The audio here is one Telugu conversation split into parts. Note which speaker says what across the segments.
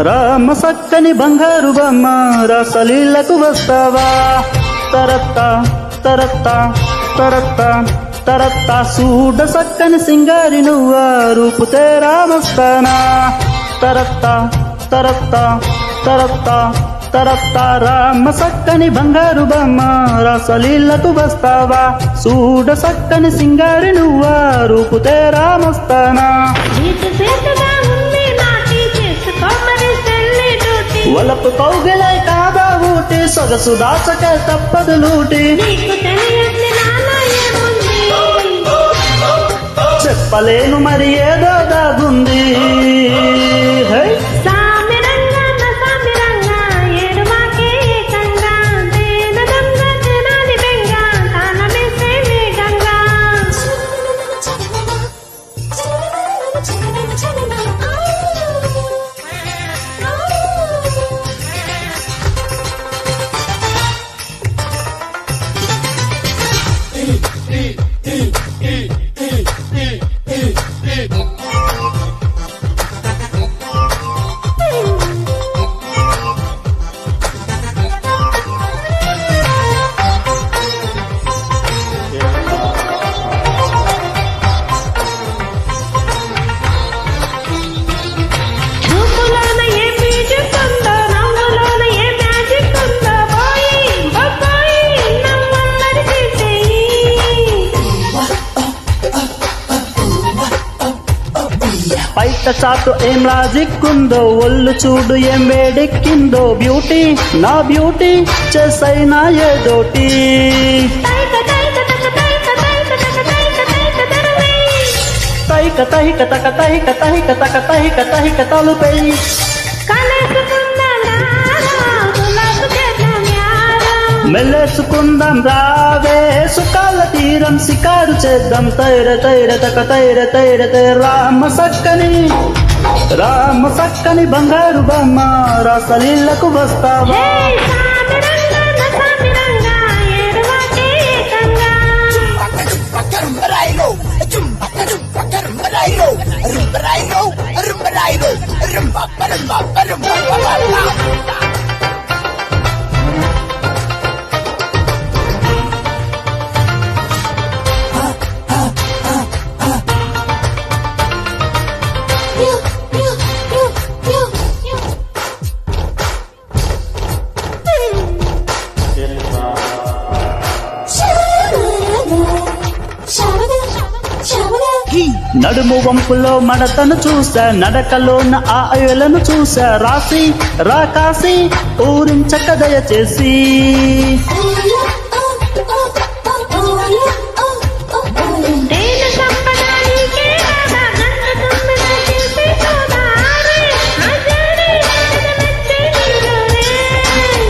Speaker 1: రామ సక్కని బంగారు బొమ్మ రసలీలకు వస్తావా? తరత్త తరత్త తరత్త తరత్త సూడ సక్కని సింగారి నువ్వా? రూపు రామస్తానా మస్తానా? తరత్త తరత్త తరత్త తరత్త రామ సక్కని బంగారు బొమ్మ రసలీలకు వస్తావా? సూడ సక్కని సింగారి నువ్వా? రూపు
Speaker 2: రామస్తానా
Speaker 1: వలపు కౌగిలై కాదా ఊటి సొగసు దాచక తప్పదు లూటి. చెప్పలేను మరి ఏదో చాటు ఏం లాజిక్ ఉందో? ఒళ్ళు చూడు ఏం వేడెక్కిందో? బ్యూటీ నా బ్యూటీ చేసైనా ఏదోటి.
Speaker 2: తైక
Speaker 1: తహిక తక తహిక తహిక తక తహిక తహిక తలుపై. మెల్లేసుకుందాం రావే. సుఖాల తీరం సికారు చేద్దాం. తైర తైర తక తైర తైర తైర. రామ సక్కని రామ సక్కని బంగారు బొమ్మ. రసలీలకు వస్తావా? నడుము వంపులో మడతను చూసా నడకలోన ఆ అయలను చూసా. రాసి రాకాసి ఊరించక దయచేసి.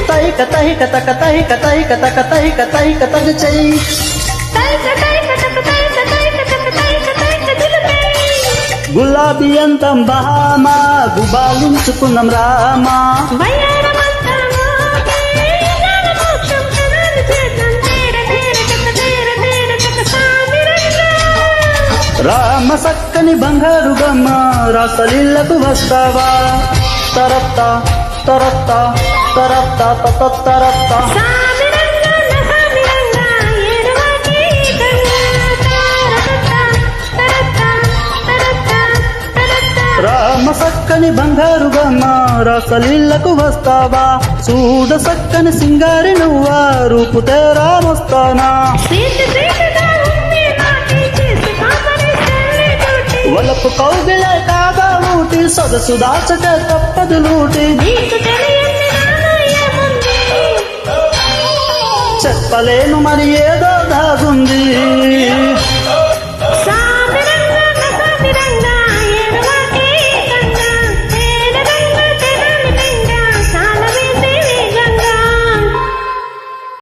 Speaker 1: తైక తహిక తక తహిక తహిక తక తహిక తహిక తగ చెయ్యి. గులాబీ అంతం బహామా గుబాలించుకున్నాం రామా. రామ సక్కని బంగారు బొమ్మ రసలీలకు వస్తావా? తరత్త తరత్త తరత్త తత తరత్త. రామ సక్కని బంగారు బొమ్మ రసలీలకు వస్తావా? చూడ సక్కని సింగారి నువ్వా? రూపు తేరా మస్తానా
Speaker 2: సీటు సీటుగా ఉంది నాటి చేసి కామని సెల్లి డ్యూటీ
Speaker 1: వలపు కౌగిల కాగా ఊటి సొగసు దాచక తప్పదు లూటి. చెప్పలేను మరి దాగుంది